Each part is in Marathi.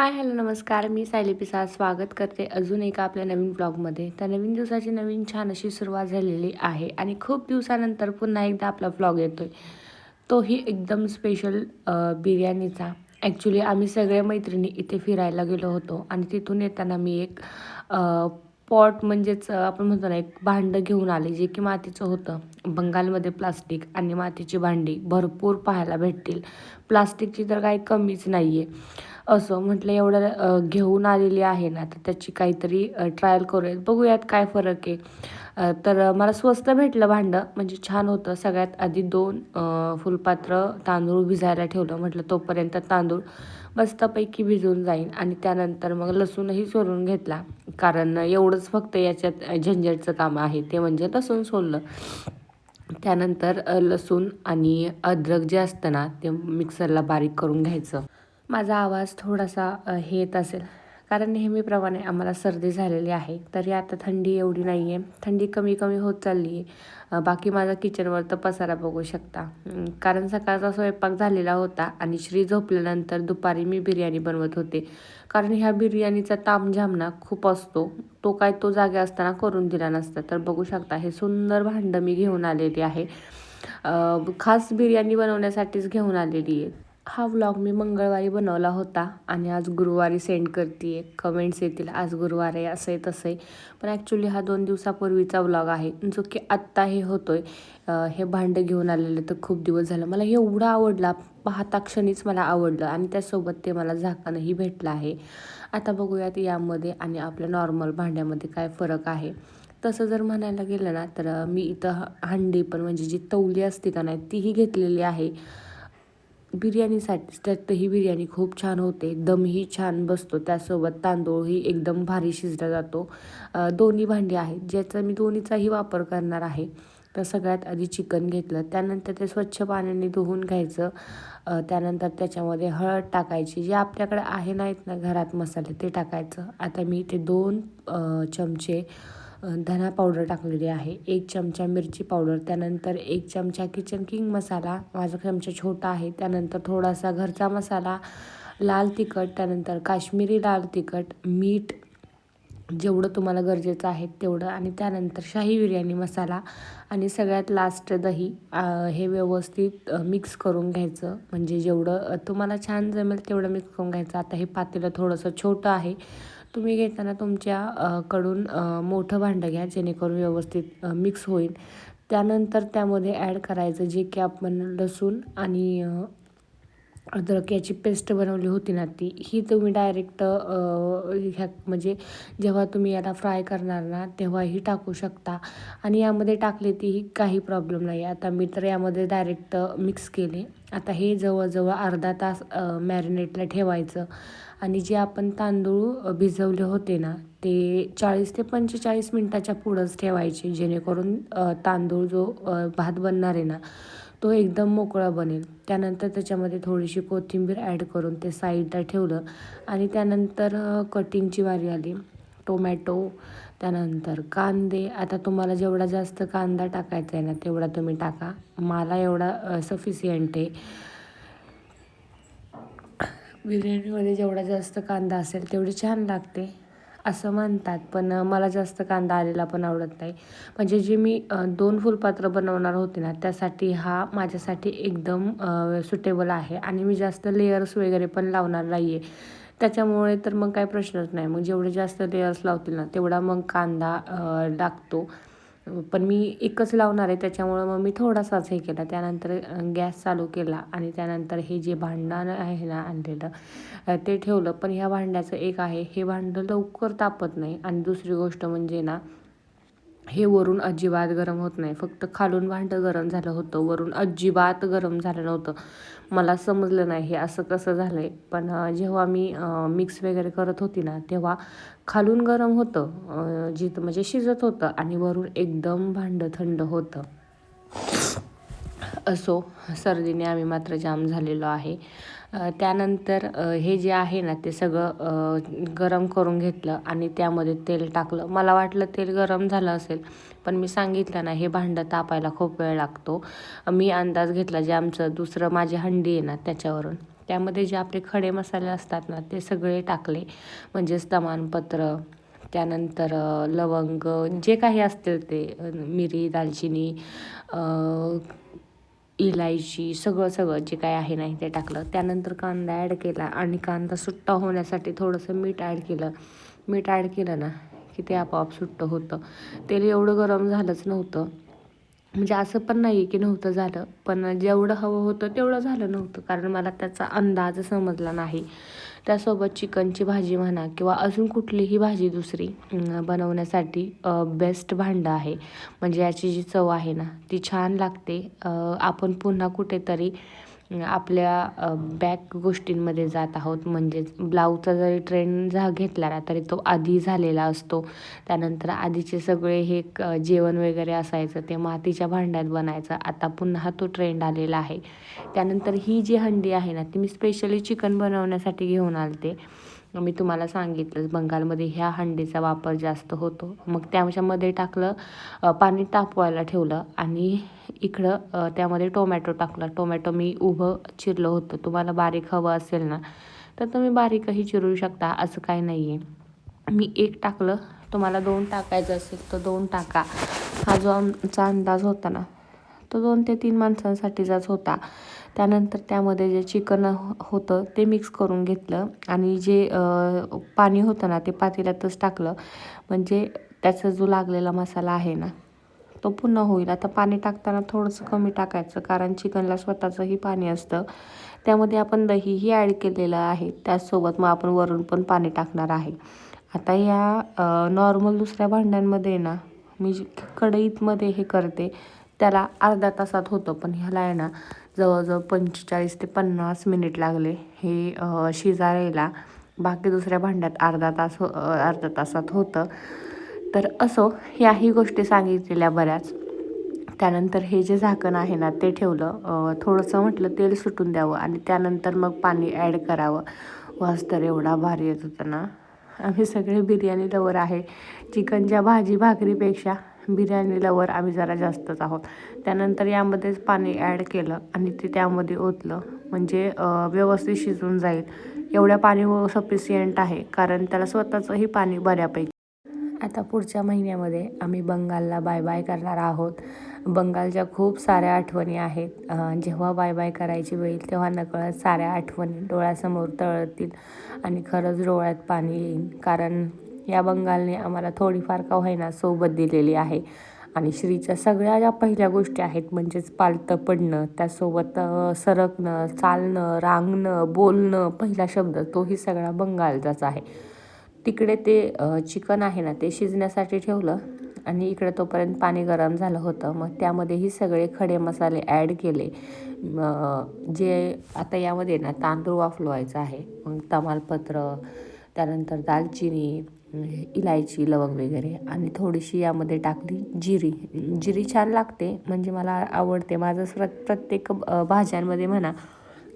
हाय हॅलो नमस्कार. मी सायली पिसा स्वागत करते अजून एका आपल्या नवीन ब्लॉगमध्ये. तर नवीन दिवसाची नवीन छान अशी सुरुवात झालेली आहे आणि खूप दिवसानंतर पुन्हा एकदा आपला ब्लॉग येतो आहे तोही एकदम स्पेशल बिर्याणीचा. ॲक्च्युली आम्ही सगळ्या मैत्रिणी इथे फिरायला गेलो होतो आणि तिथून येताना मी एक पॉट म्हणजेच आपण म्हणतो ना एक भांडं घेऊन आले जे की मातीचं होतं. बंगालमध्ये प्लास्टिक आणि मातीची भांडी भरपूर पाहायला भेटतील. प्लास्टिकची तर काही कमीच नाही आहे असं म्हटलं एवढं घेऊन आलेली आहे ना तर त्याची काहीतरी ट्रायल करूयात. बघूयात काय फरक आहे. तर मला स्वस्त भेटलं भांडं म्हणजे छान होतं. सगळ्यात आधी दोन फुलपात्र तांदूळ भिजायला ठेवलं. म्हटलं तोपर्यंत तांदूळ मस्तपैकी भिजून जाईल आणि त्यानंतर मग लसूणही सोलून घेतला. कारण एवढंच फक्त याच्यात झंझटचं काम आहे. ते म्हणजे लसूण सोललं. त्यानंतर लसूण आणि अद्रक जे असतं ना ते मिक्सरला बारीक करून घ्यायचं. माझा आवाज थोडासा हे येत असेल. कारण नेहमीप्रमाणे आम्हाला सर्दी झालेली आहे. तरी आता थंडी एवढी नाही आहे थंडी कमी कमी होत चालली आहे बाकी माझा किचनवर तर पसारा बघू शकता. कारण सकाळचा स्वयंपाक झालेला होता आणि श्री झोपल्यानंतर दुपारी मी बिर्याणी बनवत होते. कारण ह्या बिर्याणीचा तामझाम ना खूप असतो. तो काय तो जागे असताना करून दिला नसता. तर बघू शकता हे सुंदर भांडं मी घेऊन आलेली आहे. खास बिर्याणी बनवण्यासाठीच घेऊन आलेली आहे हा व्लॉग मी मंगळवारी बनवला होता आणि आज गुरुवारी सेंड करते आहे कमेंट्स येतील आज गुरुवार आहे असं आहे तसं आहे पण ॲक्च्युली हा दोन दिवसापूर्वीचा व्लॉग आहे. जो की आत्ता हे होतो आहे हे भांडं घेऊन आलेलं तर खूप दिवस झालं. मला एवढा आवडला पाहता क्षणीच मला आवडलं आणि त्यासोबत ते मला झाकानंही भेटलं आहे. आता बघूयात यामध्ये आणि आपल्या नॉर्मल भांड्यामध्ये काय फरक आहे. तसं जर म्हणायला गेलं ना तर मी इथं हंडी पण म्हणजे जी तवली असते का नाही तीही घेतलेली आहे. बिर्याणीसाठी त्यात ही बिर्याणी खूप छान होते. दमही छान बसतो. त्यासोबत तांदूळही एकदम भारी शिजला जातो. दोन्ही भांडी आहेत. ज्याचा मी दोन्हीचाही वापर करणार आहे. तर सगळ्यात आधी चिकन घेतलं. त्यानंतर ते स्वच्छ पाण्याने धुवून घ्यायचं. त्यानंतर त्याच्यामध्ये हळद टाकायची. जे आपल्याकडे आहे नाहीत ना घरात मसाले ते टाकायचं. आता मी ते दोन चमचे धना पावडर टाकलेली आहे. एक चमचा मिरची पावडर त्यानंतर एक चमचा किचन किंग मसाला माझा चमचा छोटा आहे. त्यानंतर थोडासा घरचा मसाला लाल तिखट त्यानंतर काश्मीरी लाल तिखट मीठ जेवढं तुम्हाला गरजेचं आहे तेवढं आणि त्यानंतर शाही बिर्याणी मसाला आणि सगळ्यात लास्ट दही हे व्यवस्थित मिक्स करून घ्यायचं. म्हणजे जेवढं तुम्हाला छान जमेल तेवढं मिक्स करून घ्यायचं. आता हे पातेलं थोडंसं छोटं आहे. तुम्ही घेताना तुमच्या कडून मोठं भांडं घ्या जेणेकरून व्यवस्थित मिक्स होईल. त्यानंतर त्यामध्ये ॲड करायचं जे की आपण लसूण आणि अद्रक याची पेस्ट बनवली होती ना ती ही तुम्ही डायरेक्ट ह्या म्हणजे जेव्हा तुम्ही याला फ्राय करणार ना तेव्हाही टाकू शकता. आणि यामध्ये टाकले तीही काही प्रॉब्लेम नाही. आता मी तर यामध्ये डायरेक्ट मिक्स केले. आता हे जवळजवळ अर्धा तास मॅरिनेटला ठेवायचं. आणि जे आपण तांदूळ भिजवले होते ना ते चाळीस ते पंचेचाळीस मिनटाच्या पुढंच ठेवायचे जेणेकरून तांदूळ जो भात बनणार आहे ना तो एकदम मोकळा बनेल. त्यानंतर त्याच्यामध्ये थोडीशी कोथिंबीर ॲड करून ते साईडला ठेवलं आणि त्यानंतर कटिंगची वारी आली. टोमॅटो त्यानंतर कांदे. आता तुम्हाला जेवढा जास्त कांदा टाकायचा आहे ना तेवढा तुम्ही टाका. मला एवढा सफिशियंट आहे. बिर्याणीमध्ये जेवढा जास्त कांदा असेल तेवढी छान लागते असं म्हणतात. पण मला जास्त कांदा आलेला पण आवडत नाही. म्हणजे जे मी दोन फुलपात्र बनवणार होते ना त्यासाठी हा माझ्यासाठी एकदम सुटेबल आहे. आणि मी जास्त लेयर्स वगैरे पण लावणार नाही आहे त्याच्यामुळे तर मग काही प्रश्नच नाही. मग जेवढे जास्त लेयर्स लावतील ना तेवढा मग कांदा लागतो. पण मी एकच लावणार आहे त्याच्यामुळं मग मी थोडासाच हे केला. त्यानंतर गॅस चालू केला आणि त्यानंतर हे जे भांडण आहे ना आणलेलं ते ठेवलं. पण ह्या भांड्याचं एक आहे हे भांडं लवकर तापत नाही. आणि दुसरी गोष्ट म्हणजे ना हे वरून अजिबात गरम होत नाही. फक्त खालून भांडं गरम झालं होतं. वरून अजिबात गरम झालं नव्हतं. मला समजलं नाही हे असं कसं झालं आहे पण जेव्हा मी मिक्स वगैरे करत होती ना तेव्हा खालून गरम होतं जिथं म्हणजे शिजत होतं आणि वरून एकदम भांडं थंड होतं. असो सर्दीने आम्ही मात्र जाम झालेलो आहे. त्यानंतर हे जे आहे ना ते सगळं गरम करून घेतलं आणि त्यामध्ये तेल टाकलं. मला वाटलं तेल गरम झालं असेल पण मी सांगितलं ना हे भांडं तापायला खूप वेळ लागतो. मी अंदाज घेतला जे आमचं दुसरं माझी हंडी आहे ना त्याच्यावरून. त्यामध्ये जे आपले खडे मसाले असतात ना ते सगळे टाकले. म्हणजेच तमानपत्र त्यानंतर लवंग जे काही असतील ते मिरी दालचिनी इलायची सगळं सगळं जे काय आहे नाही ते टाकलं. त्यानंतर कांदा ॲड केला आणि कांदा सुट्टा होण्यासाठी थोडंसं मीठ ॲड केलं. मीठ ॲड केलं ना की ते आपोआप सुट्टं होतं. तेल एवढं गरम झालंच नव्हतं. म्हणजे असं पण नाही की नव्हतं झालं पण जेवढं हवं होतं तेवढं झालं नव्हतं. कारण मला त्याचा अंदाज समजला नाही. त्यासोबत चिकनची भाजी म्हणा किंवा अजून कुठलीही भाजी दुसरी बनवण्यासाठी बेस्ट भांडं आहे. म्हणजे याची जी चव आहे ना ती छान लागते. आपण पुन्हा कुठेतरी आपल्या बॅक गोष्टींमध्ये जात आहोत. म्हणजेच ब्लाऊजचा जरी ट्रेंड झा घेतला ना तरी तो आधी झालेला असतो. त्यानंतर आधीचे सगळे हे जेवण वगैरे असायचं ते मातीच्या भांड्यात बनायचं. आता पुन्हा तो ट्रेंड आलेला आहे. त्यानंतर ही जी हंडी आहे ना ती मी स्पेशली चिकन बनवण्यासाठी घेऊन आलते. मी तुम्हाला सांगितलं बंगालमध्ये ह्या हंडीचा वापर जास्त होतो. मग त्याच्यामध्ये टाकलं पाणी तापवायला ठेवलं आणि इकडं त्यामध्ये टोमॅटो टाकला. टोमॅटो मी उभं चिरलं होतं. तुम्हाला बारीक हवं असेल ना तर तुम्ही बारीकही चिरू शकता. असं काही नाही आहे मी एक टाकलं. तुम्हाला दोन टाकायचं असेल तर दोन टाका. हा जो आमचा अंदाज होता ना तो दोन ते तीन माणसांसाठीचाच होता. त्यानंतर त्यामध्ये जे चिकन हो, होतं ते मिक्स करून घेतलं. आणि जे पाणी होतं ना ते पातेल्यातच टाकलं. म्हणजे त्याचा जो लागलेला मसाला आहे ना तो पुन्हा होईल. आता पाणी टाकताना थोडंसं कमी टाकायचं कारण चिकनला स्वतःचंही पाणी असतं. त्यामध्ये आपण दहीही ॲड केलेलं आहे. त्याचसोबत मग आपण वरून पण पाणी टाकणार आहे. आता या नॉर्मल दुसऱ्या भांड्यांमध्ये ना मी कढईतमध्ये हे करते. त्याला अर्धा तासात होतं पण ह्याला आहे ना जवळजवळ पंचेचाळीस ते पन्नास मिनिट लागले. हे शिजारायला शिजायला. बाकी दुसऱ्या भांड्यात अर्धा तास हो अर्धा तासात होतं. तर असो याही गोष्टी सांगितलेल्या बऱ्याच. त्यानंतर हे जे झाकण आहे ना ते ठेवलं. थोडंसं म्हटलं तेल सुटून द्यावं आणि त्यानंतर मग पाणी ॲड करावं. वास तर एवढा भारी येत होता ना. आम्ही सगळे बिर्याणी लवर आहे. चिकनच्या भाजी भाकरीपेक्षा बिर्याणी लवर आम्ही जरा जास्तच आहोत. त्यानंतर यामध्येच पाणी ॲड केलं आणि ते त्यामध्ये ओतलं. म्हणजे व्यवस्थित शिजून जाईल. एवढ्या पाणी हो, सफिशियंट आहे. कारण त्याला स्वतःचंही पाणी बऱ्यापैकी. आता पुढच्या महिन्यामध्ये आम्ही बंगालला बाय बाय करणार आहोत. बंगालच्या खूप साऱ्या आठवणी आहेत. जेव्हा बाय बाय करायची होईल तेव्हा नकळत साऱ्या आठवणी डोळ्यासमोर तळतील आणि खरंच डोळ्यात पाणी येईल. कारण या बंगालने आम्हाला थोडीफार का होईना सोबत दिलेली आहे. आणि श्रीच्या सगळ्या ज्या पहिल्या गोष्टी आहेत म्हणजेच पालतं पडणं त्यासोबत सरकणं चालणं रांगणं बोलणं पहिला शब्द तोही सगळा बंगालचाच आहे. तिकडे ते चिकन आहे ना ते शिजण्यासाठी ठेवलं आणि इकडे तोपर्यंत पाणी गरम झालं होतं. मग त्यामध्येही सगळे खडे मसाले ॲड केले. जे आता यामध्ये ना तांदूळ वाफलवायचा आहे. मग तमालपत्र त्यानंतर दालचिनी इलायची लवंग वगैरे. आणि थोडीशी यामध्ये टाकली जिरी. जिरी छान लागते. म्हणजे मला आवडते. माझं प्र प्रत्येक भाज्यांमध्ये म्हणा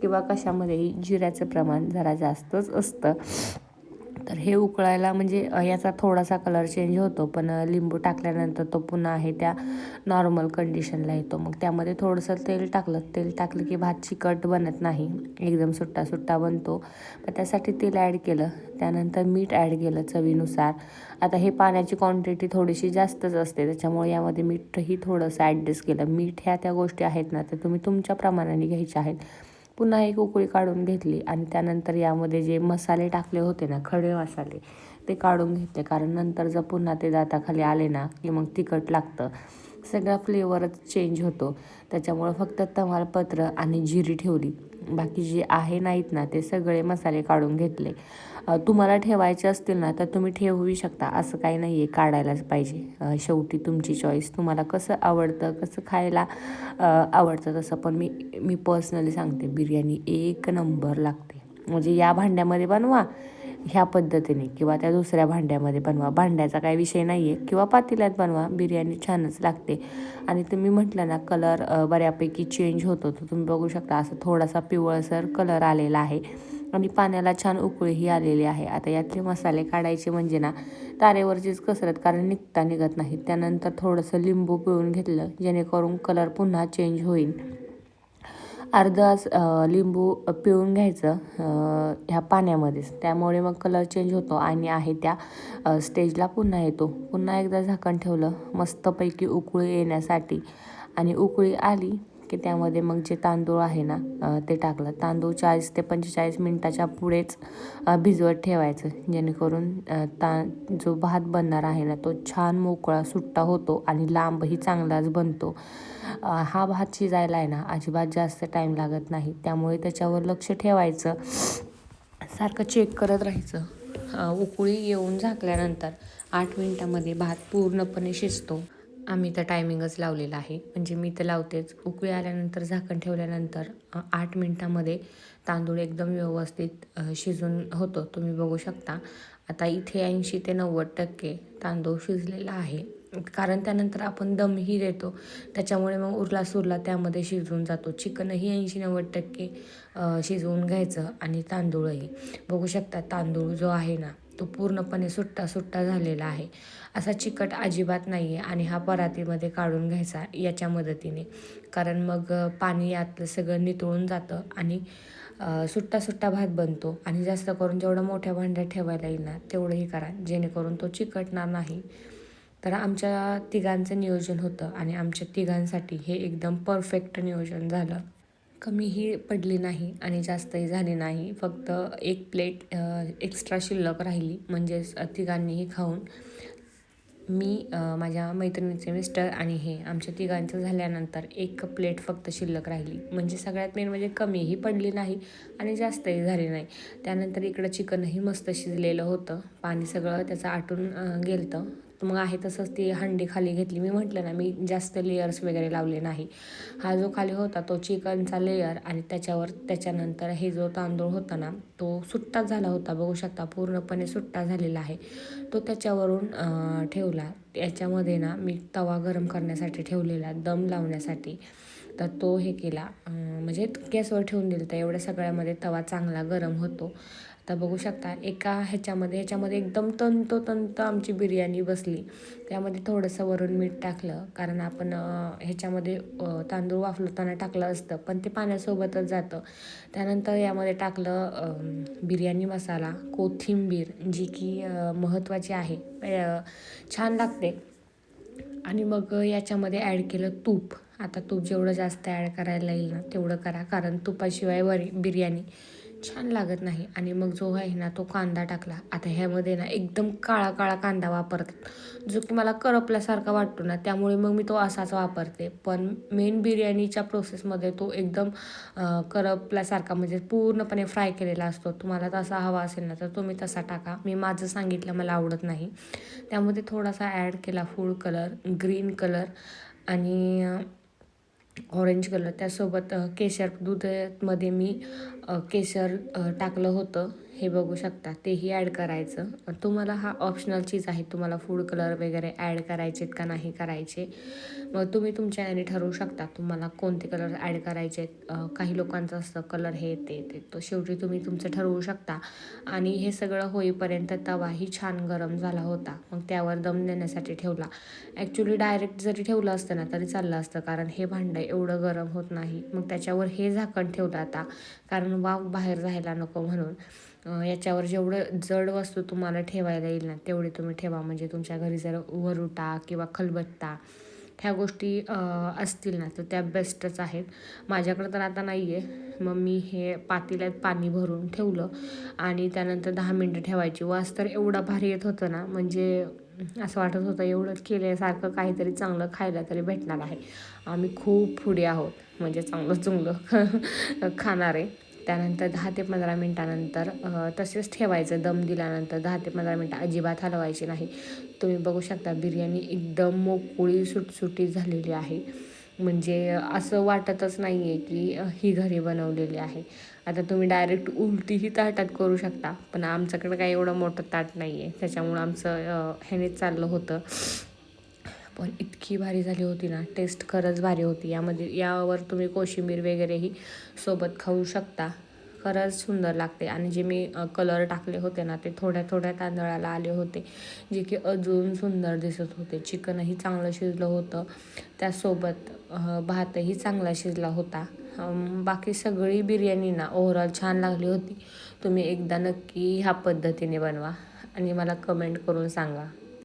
किंवा कशामध्येही जिऱ्याचं प्रमाण जरा जास्तच असतं. तर हे उकळायला म्हणजे याचा थोडासा कलर चेंज होतो पण लिंबू टाकल्यानंतर तो पुन्हा आहे त्या नॉर्मल कंडिशनला येतो. मग त्यामध्ये थोडंसं तेल टाकलं तेल टाकलं की भात चिकट बनत नाही. एकदम सुट्टा सुट्टा बनतो. मग त्यासाठी तेल ॲड केलं. त्यानंतर मीठ ॲड केलं चवीनुसार. आता हे पाण्याची क्वांटिटी थोडीशी जास्तच असते त्याच्यामुळे यामध्ये मीठही थोडंसं ॲडजस्ट केलं. मीठ ह्या त्या गोष्टी आहेत ना त्या तुम्ही तुमच्या प्रमाणाने घ्यायच्या आहेत. पुन्हा एक उकळी काढून घेतली आणि त्यानंतर यामध्ये जे मसाले टाकले होते ना खडे मसाले ते काढून घेतले. कारण नंतर जर पुन्हा ते दाताखाली आले ना की मग तिखट लागतं. सगळा फ्लेवरच चेंज होतो. त्याच्यामुळं फक्त तमालपत्र आणि जिरी ठेवली. बाकी जे आहे नाहीत ना ते सगळे मसाले काढून घेतले. तुम्हाला ठेवायचे असतील ना तर तुम्ही ठेवू शकता. असं काही नाही आहे काढायलाच पाहिजे. शेवटी तुमची चॉईस तुम्हाला कसं आवडतं कसं खायला आवडतं तसं पण मी मी पर्सनली सांगते. बिर्याणी एक नंबर लागते. म्हणजे या भांड्यामध्ये बनवा ह्या पद्धतीने. किंवा त्या दुसऱ्या भांड्यामध्ये बनवा. भांड्याचा काही विषय नाही आहे किंवा पातेल्यात बनवा. बिर्याणी छानच लागते. आणि तुम्ही म्हटलं ना कलर बऱ्यापैकी चेंज होतो. तर तुम्ही बघू शकता असं थोडासा पिवळसर कलर आलेला आहे. आणि पाण्याला छान उकळीही आलेली आहे. आता यातले मसाले काढायचे म्हणजे ना तारेवरचीच कसरत कारण निघता निघत नाही त्यानंतर थोडंसं लिंबू पिळून घेतलं जेणेकरून कलर पुन्हा चेंज होईल. अर्धाच लिंबू पिळून घ्यायचं ह्या पाण्यामध्येच. त्यामुळे मग कलर चेंज होतो आणि आहे त्या स्टेजला पुन्हा येतो. पुन्हा एकदा झाकण ठेवलं मस्तपैकी उकळी येण्यासाठी. आणि उकळी आली की त्यामध्ये मग जे तांदूळ आहे ना ते टाकलं. तांदूळ चाळीस ते पंचेचाळीस मिनटाच्या पुढेच भिजवत ठेवायचं. जेणेकरून ता जो भात बनणार आहे ना तो छान मोकळा सुट्टा होतो आणि लांबही चांगलाच बनतो. हा भात शिजायला आहे ना अजिबात जास्त टाईम लागत नाही. त्यामुळे त्याच्यावर लक्ष ठेवायचं. सारखं चेक करत राहायचं. उकळी येऊन झाकल्यानंतर आठ मिनटामध्ये भात पूर्णपणे शिजतो. आम्ही तर टायमिंगच लावलेला आहे. म्हणजे मी तर लावतेच. उकळी आल्यानंतर झाकण ठेवल्यानंतर आठ मिनटामध्ये तांदूळ एकदम व्यवस्थित शिजून होतो. तुम्ही बघू शकता. आता इथे ऐंशी ते नव्वद टक्के तांदूळ शिजलेला आहे. कारण त्यानंतर आपण दमही देतो. त्याच्यामुळे मग उरला सुरला त्यामध्ये शिजून जातो. चिकनही ऐंशी नव्वद टक्के शिजवून घ्यायचं आणि तांदूळही. बघू शकता तांदूळ जो आहे ना तो पूर्णपणे सुट्टा सुट्टा झालेला आहे. असा चिकट अजिबात नाही आहे आणि हा परातीमध्ये काढून घ्यायचा याच्या मदतीने. कारण मग पाणी यातलं सगळं नितळून जातं आणि सुट्टा सुट्टा भात बनतो. आणि जास्त करून जेवढं मोठ्या भांड्यात ठेवायला येईल ना तेवढंही करा. जेणेकरून तो चिकटणार नाही. तर आमच्या तिघांचं नियोजन होतं आणि आमच्या तिघांसाठी हे एकदम परफेक्ट नियोजन झालं. कमीही पडली नाही आणि जास्तही झाली नाही. फक्त एक प्लेट एक्स्ट्रा शिल्लक राहिली म्हणजेच तिघांनीही खाऊन. मी माझ्या मैत्रिणीचे मिस्टर आणि हे आमच्या तिघांचं झाल्यानंतर एक प्लेट फक्त शिल्लक राहिली. म्हणजे सगळ्यात मेन म्हणजे कमीही पडली नाही आणि जास्तही झाली नाही. त्यानंतर इकडं चिकनही मस्त शिजलेलं होतं. पाणी सगळं त्याचं आटून गेलं तर मग आहे तसंच ती हंडी खाली घेतली. मी म्हटलं ना मी जास्त लेयर्स वगैरे लावले नाही. हा जो खाली होता तो चिकनचा लेयर आणि त्याच्यावर त्याच्यानंतर हे जो तांदूळ होता ना तो सुट्टा झाला होता. बघू शकता पूर्णपणे सुट्टा झालेला आहे. तो त्याच्यावरून ठेवला. याच्यामध्ये ना मी तवा गरम करण्यासाठी ठेवलेला दम लावण्यासाठी. तर तो हे केला. म्हणजे गॅसवर ठेवून दिलं तर एवढ्या सगळ्यामध्ये तवा चांगला गरम होतो. आता बघू शकता एका ह्याच्यामध्ये ह्याच्यामध्ये एकदम तंतोतंत आमची बिर्याणी बसली. त्यामध्ये थोडंसं वरून मीठ टाकलं. कारण आपण ह्याच्यामध्ये तांदूळ वाफलताना टाकलं असतं. पण ते पाण्यासोबतच जातं. त्यानंतर यामध्ये टाकलं बिर्याणी मसाला कोथिंबीर जी की महत्त्वाची आहे. छान लागते. आणि मग याच्यामध्ये ॲड केलं तूप. आता तूप जेवढं जास्त ॲड करायला येईल ना तेवढं करा. कारण तुपाशिवाय वरी बिर्याणी छान लागत नाही. आणि मग जो आहे ना तो कांदा टाकला. आता ह्यामध्ये ना एकदम काळा काळा कांदा वापरतात. जो की मला करपल्यासारखा वाटतो ना त्यामुळे मग मी तो असाच वापरते. पण मेन बिर्याणीच्या प्रोसेसमध्ये तो एकदम करपल्यासारखा म्हणजे पूर्णपणे फ्राय केलेला असतो. तुम्हाला तसा हवा असेल ना तर तुम्ही तसा टाका. मी माझं सांगितलं मला आवडत नाही. त्यामध्ये थोडासा ॲड केला फूड कलर ग्रीन कलर आणि ऑरेंज कलर त्यासोबत केशर दूधमध्ये मी केशर टाकलं होतं. हे बघू शकता तेही ॲड करायचं. तुम्हाला हा ऑप्शनल चीज आहे तुम्हाला फूड कलर वगैरे ॲड करायचेत का नाही करायचे मग तुम्ही तुमच्या याने ठरवू शकता तुम्हाला कोणते कलर ॲड करायचे काही लोकांचं असतं कलर हे ते ते तो शेवटी तुम्ही तुमचं ठरवू शकता. आणि हे सगळं होईपर्यंत तवाही छान गरम झाला होता मग त्यावर दम देण्यासाठी ठेवला. ॲक्च्युली डायरेक्ट जरी ठेवलं असतं ना तरी चाललं असतं कारण हे भांडं एवढं गरम होत नाही. मग त्याच्यावर हे झाकण ठेवलं आता कारण वाफ बाहेर जायला नको म्हणून. याच्यावर जेवढं जड वस्तू तुम्हाला ठेवायला येईल ना तेवढे तुम्ही ठेवा. म्हणजे तुमच्या घरी जर वरुटा किंवा खलबत्ता ह्या गोष्टी असतील ना तर त्या बेस्टच आहेत. माझ्याकडं तर आता नाही आहे मग मी हे पातेल्यात पाणी भरून ठेवलं आणि त्यानंतर दहा मिनटं ठेवायची. वास तर एवढा भारी येत होतं ना म्हणजे असं वाटत होतं एवढं केल्यासारखं काहीतरी चांगलं खायला तरी भेटणार आहे. आम्ही खूप पुढे आहोत. म्हणजे चांगलं चांगलं आहे त्यानंतर दहा ते पंधरा मिनटानंतर तसेच ठेवायचं. दम दिल्यानंतर दहा ते पंधरा मिनटं अजिबात हलवायची नाही. तुम्ही बघू शकता बिर्याणी एकदम मोकळी सुटसुटीत झालेली आहे. म्हणजे असं वाटतच नाही आहे की ही घरी बनवलेली आहे. आता तुम्ही डायरेक्ट उलटीही ताटात करू शकता पण आमच्याकडे काही एवढं मोठं ताट नाही आहे त्याच्यामुळं आमचं ह्यानेच चाललं होतं. पण इतकी भारी झाली होती ना. टेस्ट खरंच भारी होती. यामध्ये यावर तुम्ही कोशिंबीर वगैरेही सोबत खाऊ शकता. खरंच सुंदर लागते. आणि जे मी कलर टाकले होते ना ते थोड्या थोड्या तांदळाला आले होते. जे की अजून सुंदर दिसत होते. चिकनही चांगलं शिजलं होतं. त्यासोबत भातही चांगला शिजला होता. बाकी सगळी बिर्याणी ना ओव्हरऑल छान लागली होती. तुम्ही एकदा नक्की ह्या पद्धतीने बनवा. आणि मला कमेंट करून सांगा.